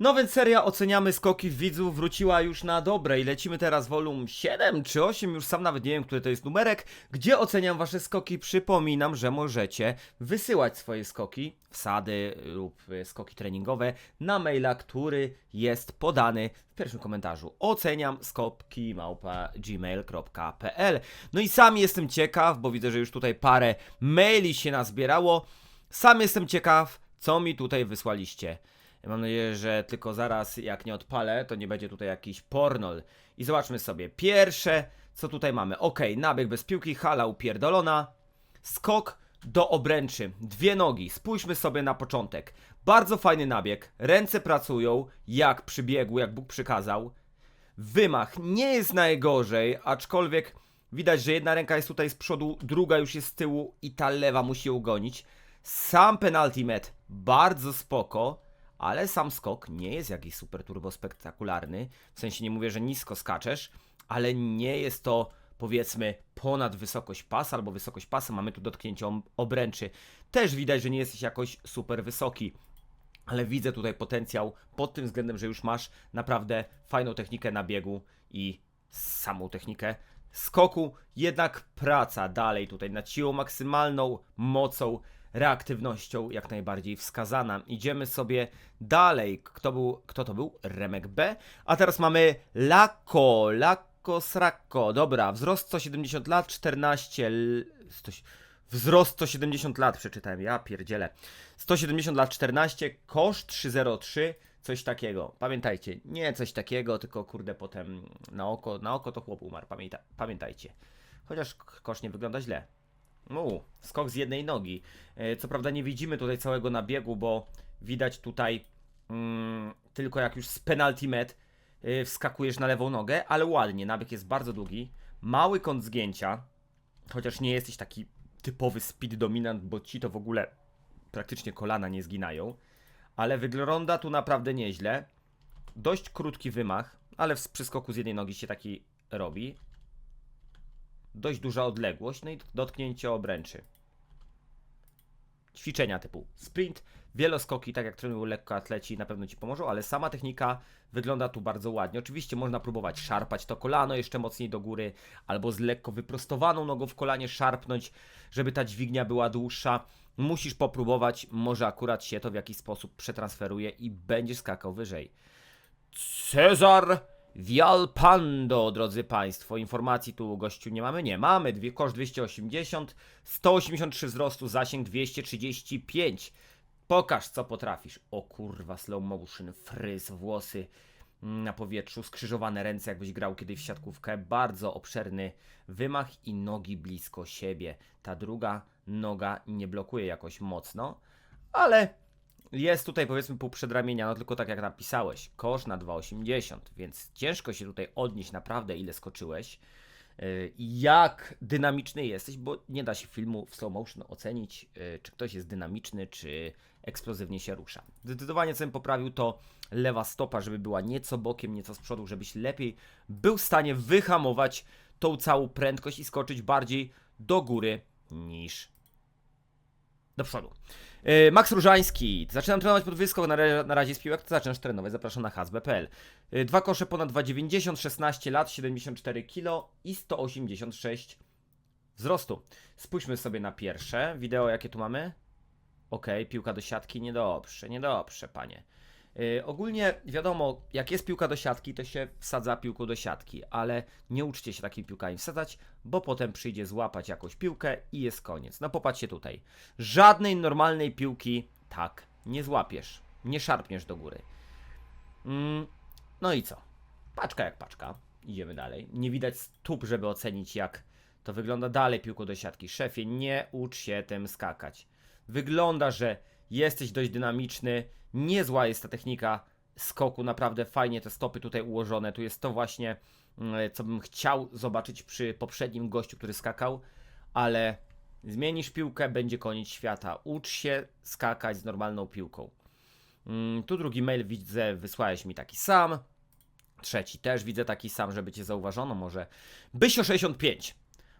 No więc seria Oceniamy skoki widzów wróciła już na dobre i lecimy teraz volum 7 czy 8, już sam nawet nie wiem, który to jest numerek, gdzie oceniam wasze skoki. Przypominam, że możecie wysyłać swoje skoki, wsady lub y, skoki treningowe na maila, który jest podany w pierwszym komentarzu. Oceniam skoki małpa gmail.pl No i sam jestem ciekaw, bo widzę, że już tutaj parę maili się nazbierało. Sam jestem ciekaw, co mi tutaj wysłaliście. Mam nadzieję, że tylko zaraz, jak nie odpalę, to nie będzie tutaj jakiś pornol. I zobaczmy sobie. Pierwsze, co tutaj mamy. Ok, nabieg bez piłki, hala upierdolona. Skok do obręczy. Dwie nogi. Spójrzmy sobie na początek. Bardzo fajny nabieg. Ręce pracują, jak przy biegu, jak Bóg przykazał. Wymach nie jest najgorzej, aczkolwiek widać, że jedna ręka jest tutaj z przodu, druga już jest z tyłu i ta lewa musi ją gonić. Sam penalty met bardzo spoko, ale sam skok nie jest jakiś super turbo spektakularny. W sensie nie mówię, że nisko skaczesz, ale nie jest to powiedzmy ponad wysokość pasa albo wysokość pasa. Mamy tu dotknięcie obręczy. Też widać, że nie jesteś jakoś super wysoki. Ale widzę tutaj potencjał pod tym względem, że już masz naprawdę fajną technikę na biegu i samą technikę skoku. Jednak praca dalej tutaj nad siłą maksymalną, mocą, reaktywnością jak najbardziej wskazana. Idziemy sobie dalej. Kto, był, kto to był? Remek B. A teraz mamy Lako, Lako Srako. Dobra, wzrost 170 lat, 14... L... sto- Wzrost 170 lat przeczytałem, ja pierdzielę. 170 lat 14, koszt 303, coś takiego. Pamiętajcie, nie coś takiego, tylko kurde potem na oko, na oko to chłop umarł, pamięta, pamiętajcie. Chociaż k- kosz nie wygląda źle. U, skok z jednej nogi. E, Co prawda nie widzimy tutaj całego nabiegu, bo widać tutaj mm, tylko jak już z penalty met y, wskakujesz na lewą nogę, ale ładnie, nabieg jest bardzo długi. Mały kąt zgięcia, chociaż nie jesteś taki typowy speed dominant, bo ci to w ogóle praktycznie kolana nie zginają. Ale wygląda tu naprawdę nieźle. Dość krótki wymach, ale przy skoku z jednej nogi się taki robi. Dość duża odległość, no i dotknięcie obręczy. Ćwiczenia typu sprint, wieloskoki, tak jak trenują lekkoatleci, na pewno Ci pomożą, ale sama technika wygląda tu bardzo ładnie. Oczywiście można próbować szarpać to kolano jeszcze mocniej do góry, albo z lekko wyprostowaną nogą w kolanie szarpnąć, żeby ta dźwignia była dłuższa. Musisz popróbować, może akurat się to w jakiś sposób przetransferuje i będziesz skakał wyżej. Cezar Vialpando, drodzy Państwo. Informacji tu gościu nie mamy? Nie, mamy. Dwie, koszt 280, 183 wzrostu, zasięg 235. Pokaż, co potrafisz. O kurwa, slow motion, fryz, włosy na powietrzu, skrzyżowane ręce, jakbyś grał kiedyś w siatkówkę. Bardzo obszerny wymach i nogi blisko siebie. Ta druga noga nie blokuje jakoś mocno, ale jest tutaj powiedzmy pół przedramienia, no tylko tak jak napisałeś, kosz na 2,80, więc ciężko się tutaj odnieść naprawdę ile skoczyłeś i jak dynamiczny jesteś, bo nie da się filmu w slow motion ocenić, yy, czy ktoś jest dynamiczny, czy eksplozywnie się rusza. Zdecydowanie co bym poprawił to lewa stopa, żeby była nieco bokiem, nieco z przodu, żebyś lepiej był w stanie wyhamować tą całą prędkość i skoczyć bardziej do góry niż do przodu. Yy, Max Różański. Zaczynam trenować pod wyskok, na, na razie z piłek, to zaczynasz trenować, zapraszam na hasb.pl. Yy, Dwa kosze ponad 2,90, 16 lat, 74 kg i 186 wzrostu. Spójrzmy sobie na pierwsze wideo, jakie tu mamy. Okej, piłka do siatki, niedobrze, niedobrze, panie. Yy, ogólnie wiadomo, jak jest piłka do siatki, to się wsadza piłką do siatki, ale nie uczcie się takimi piłkami wsadzać, bo potem przyjdzie złapać jakąś piłkę i jest koniec. No popatrzcie tutaj. Żadnej normalnej piłki tak nie złapiesz, nie szarpniesz do góry. Mm, no i co? Paczka jak paczka. Idziemy dalej. Nie widać stóp, żeby ocenić jak to wygląda dalej piłką do siatki. Szefie, nie ucz się tym skakać. Wygląda, że jesteś dość dynamiczny, niezła jest ta technika skoku, naprawdę fajnie te stopy tutaj ułożone. Tu jest to właśnie, mm, co bym chciał zobaczyć przy poprzednim gościu, który skakał, ale zmienisz piłkę, będzie koniec świata. Ucz się skakać z normalną piłką. Mm, Tu drugi mail widzę, wysłałeś mi taki sam. Trzeci też widzę taki sam, żeby cię zauważono. Może Bysio 65.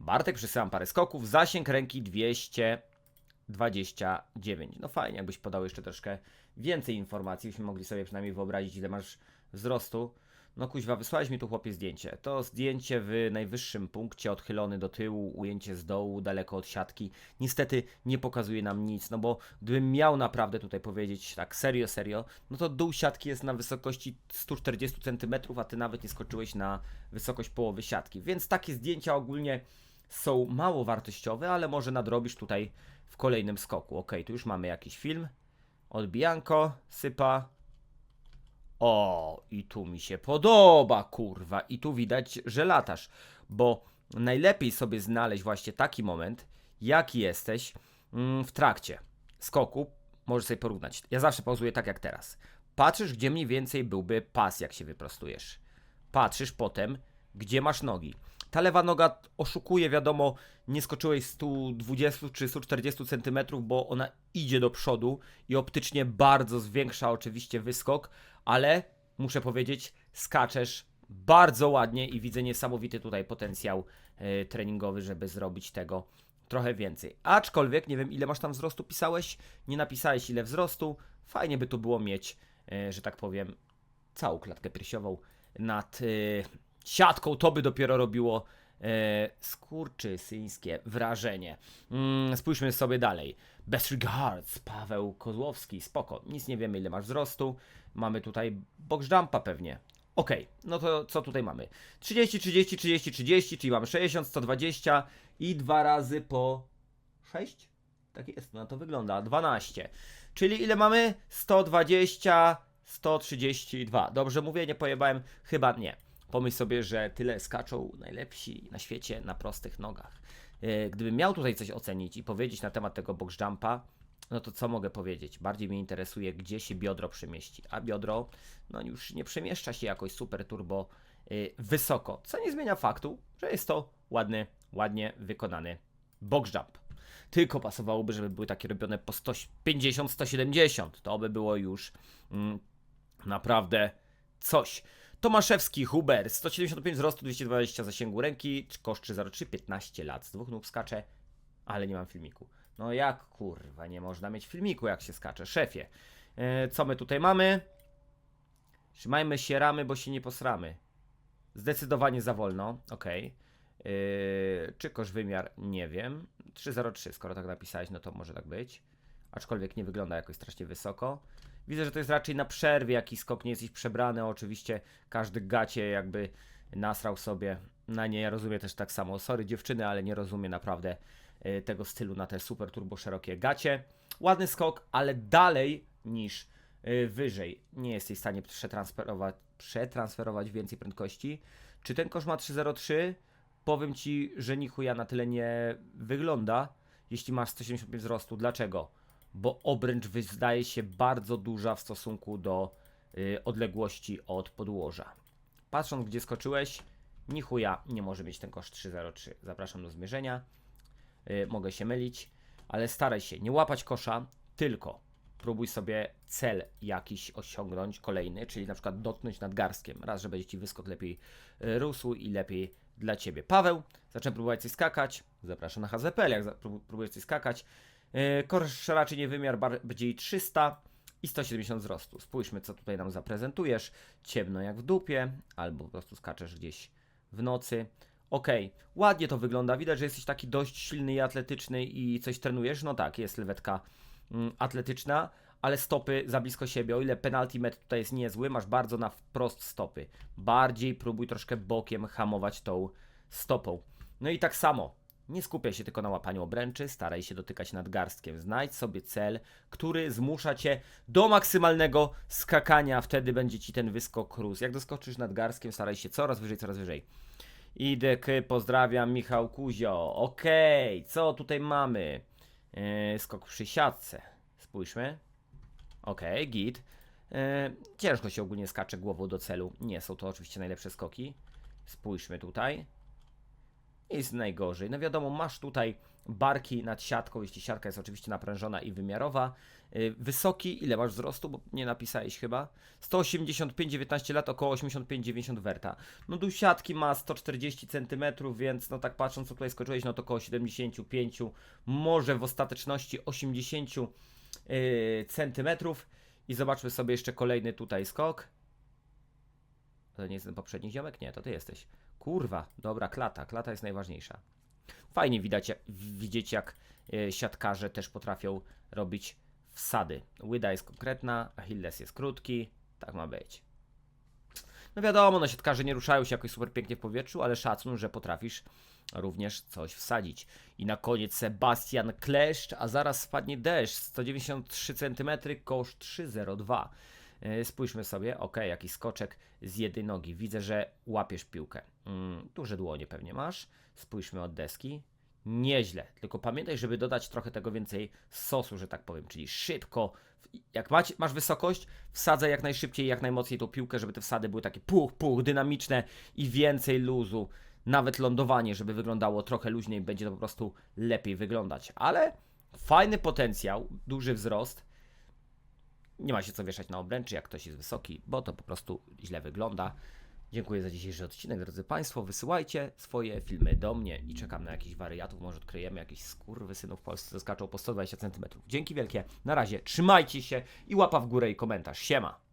Bartek, przesyłam parę skoków. Zasięg ręki 200. 29. No fajnie, jakbyś podał jeszcze troszkę więcej informacji, byśmy mogli sobie przynajmniej wyobrazić, ile masz wzrostu. No kuźwa, wysłałeś mi tu chłopie zdjęcie. To zdjęcie w najwyższym punkcie, odchylony do tyłu, ujęcie z dołu, daleko od siatki. Niestety nie pokazuje nam nic, no bo gdybym miał naprawdę tutaj powiedzieć tak serio, serio, no to dół siatki jest na wysokości 140 cm, a ty nawet nie skoczyłeś na wysokość połowy siatki. Więc takie zdjęcia ogólnie są mało wartościowe, ale może nadrobisz tutaj w kolejnym skoku. Ok, tu już mamy jakiś film. Odbijanko, sypa. O, i tu mi się podoba, kurwa. I tu widać, że latasz. Bo najlepiej sobie znaleźć właśnie taki moment, jaki jesteś mm, w trakcie skoku. Możesz sobie porównać. Ja zawsze pauzuję tak jak teraz. Patrzysz, gdzie mniej więcej byłby pas, jak się wyprostujesz. Patrzysz potem, gdzie masz nogi. Ta lewa noga oszukuje, wiadomo, nie skoczyłeś 120 czy 140 cm, bo ona idzie do przodu i optycznie bardzo zwiększa oczywiście wyskok, ale muszę powiedzieć, skaczesz bardzo ładnie i widzę niesamowity tutaj potencjał e, treningowy, żeby zrobić tego trochę więcej. Aczkolwiek, nie wiem ile masz tam wzrostu pisałeś, nie napisałeś ile wzrostu, fajnie by tu było mieć, e, że tak powiem, całą klatkę piersiową nad e, siatką, to by dopiero robiło e, skurczysyńskie wrażenie. Mm, spójrzmy sobie dalej. Best regards, Paweł Kozłowski, spoko. Nic nie wiemy ile masz wzrostu. Mamy tutaj box jumpa pewnie. Okej, no to co tutaj mamy? 30, 30, 30, 30, czyli mamy 60, 120 i dwa razy po 6? Tak jest, no to wygląda. 12. Czyli ile mamy? 120, 132. Dobrze mówię, nie pojebałem? Chyba nie. Pomyśl sobie, że tyle skaczą najlepsi na świecie na prostych nogach. E, Gdybym miał tutaj coś ocenić i powiedzieć na temat tego box jumpa, no to co mogę powiedzieć? Bardziej mnie interesuje, gdzie się biodro przemieści. A biodro, no już nie przemieszcza się jakoś super turbo y, wysoko. Co nie zmienia faktu, że jest to ładny, ładnie wykonany box jump. Tylko pasowałoby, żeby były takie robione po 150-170. To by było już mm, naprawdę coś. Tomaszewski, Huber, 175 wzrostu, 220 zasięgu ręki, koszt 303, 15 lat, z dwóch nóg skacze, ale nie mam filmiku. No jak kurwa, nie można mieć filmiku jak się skacze, szefie. E, co my tutaj mamy? Trzymajmy się ramy, bo się nie posramy. Zdecydowanie za wolno, ok. czy kosz wymiar? Nie wiem. 303, skoro tak napisałeś, no to może tak być. Aczkolwiek nie wygląda jakoś strasznie wysoko. Widzę, że to jest raczej na przerwie jakiś skok, nie jesteś przebrany. Oczywiście każdy gacie jakby nasrał sobie na nie. Ja rozumiem też tak samo. Sorry dziewczyny, ale nie rozumiem naprawdę e, tego stylu na te super turbo szerokie gacie. Ładny skok, ale dalej niż e, wyżej. Nie jesteś w stanie przetransferować, przetransferować więcej prędkości. Czy ten kosz ma 303? Powiem ci, że ni chuja na tyle nie wygląda, jeśli masz 175 wzrostu. Dlaczego? Bo obręcz wydaje się bardzo duża w stosunku do y, odległości od podłoża. Patrząc gdzie skoczyłeś, ni chuja nie może mieć ten kosz 303. Zapraszam do zmierzenia. Y, mogę się mylić, ale staraj się nie łapać kosza, tylko próbuj sobie cel jakiś osiągnąć, kolejny, czyli na przykład dotknąć nadgarstkiem. Raz, że będzie ci wyskok lepiej y, rósł i lepiej dla ciebie. Paweł, zacząłem próbować coś skakać. Zapraszam na HZPL, jak próbujesz coś skakać. Yy, Kosz raczej wymiar, bardziej 300 i 170 wzrostu. Spójrzmy, co tutaj nam zaprezentujesz. Ciemno jak w dupie, albo po prostu skaczesz gdzieś w nocy. Okej, ładnie to wygląda. Widać, że jesteś taki dość silny i atletyczny i coś trenujesz. No tak, jest lwetka mm, atletyczna, ale stopy za blisko siebie. O ile penalty met tutaj jest niezły, masz bardzo na wprost stopy. Bardziej próbuj troszkę bokiem hamować tą stopą. No i tak samo. Nie skupiaj się tylko na łapaniu obręczy, staraj się dotykać nadgarstkiem. Znajdź sobie cel, który zmusza cię do maksymalnego skakania, wtedy będzie ci ten wyskok rósł. Jak doskoczysz nadgarstkiem, staraj się coraz wyżej, coraz wyżej. Idek, pozdrawiam, Michał Kuzio. Okej, co tutaj mamy? Yy, skok przy siatce. Spójrzmy. Okej, git. E, ciężko się ogólnie skacze głową do celu. Nie są to oczywiście najlepsze skoki. Spójrzmy tutaj. Jest najgorzej. No wiadomo, masz tutaj barki nad siatką, jeśli siatka jest oczywiście naprężona i wymiarowa. Y, Wysoki, ile masz wzrostu, bo nie napisałeś chyba? 185, 19 lat, około 85-90 werta. No dół siatki ma 140 cm, więc no tak patrząc co tutaj skoczyłeś, no to około 75, może w ostateczności 80 yy, centymetrów. I zobaczmy sobie jeszcze kolejny tutaj skok. To nie jest ten poprzedni ziomek? Nie, to ty jesteś. Kurwa, dobra, klata. Klata jest najważniejsza. Fajnie widać, widzieć, jak e, siatkarze też potrafią robić wsady. Łyda jest konkretna, Achilles jest krótki. Tak ma być. No wiadomo, no siatkarze nie ruszają się jakoś super pięknie w powietrzu, ale szacun, że potrafisz również coś wsadzić. I na koniec Sebastian Kleszcz, a zaraz spadnie deszcz. 193 cm, koszt 3,02. Yy, Spójrzmy sobie, ok, jakiś skoczek z jednej nogi. Widzę, że łapiesz piłkę. Mm, duże dłonie pewnie masz. Spójrzmy od deski. Nieźle, tylko pamiętaj, żeby dodać trochę tego więcej sosu, że tak powiem, czyli szybko. Jak macie, masz wysokość, wsadzaj jak najszybciej, jak najmocniej tą piłkę, żeby te wsady były takie puch, puch, dynamiczne i więcej luzu. Nawet lądowanie, żeby wyglądało trochę luźniej, będzie to po prostu lepiej wyglądać. Ale fajny potencjał, duży wzrost. Nie ma się co wieszać na obręczy, jak ktoś jest wysoki, bo to po prostu źle wygląda. Dziękuję za dzisiejszy odcinek, drodzy Państwo. Wysyłajcie swoje filmy do mnie i czekam na jakichś wariatów. Może odkryjemy jakiś skurwysynów w Polsce, co skaczą po 120 cm. Dzięki wielkie. Na razie, trzymajcie się i łapa w górę i komentarz. Siema!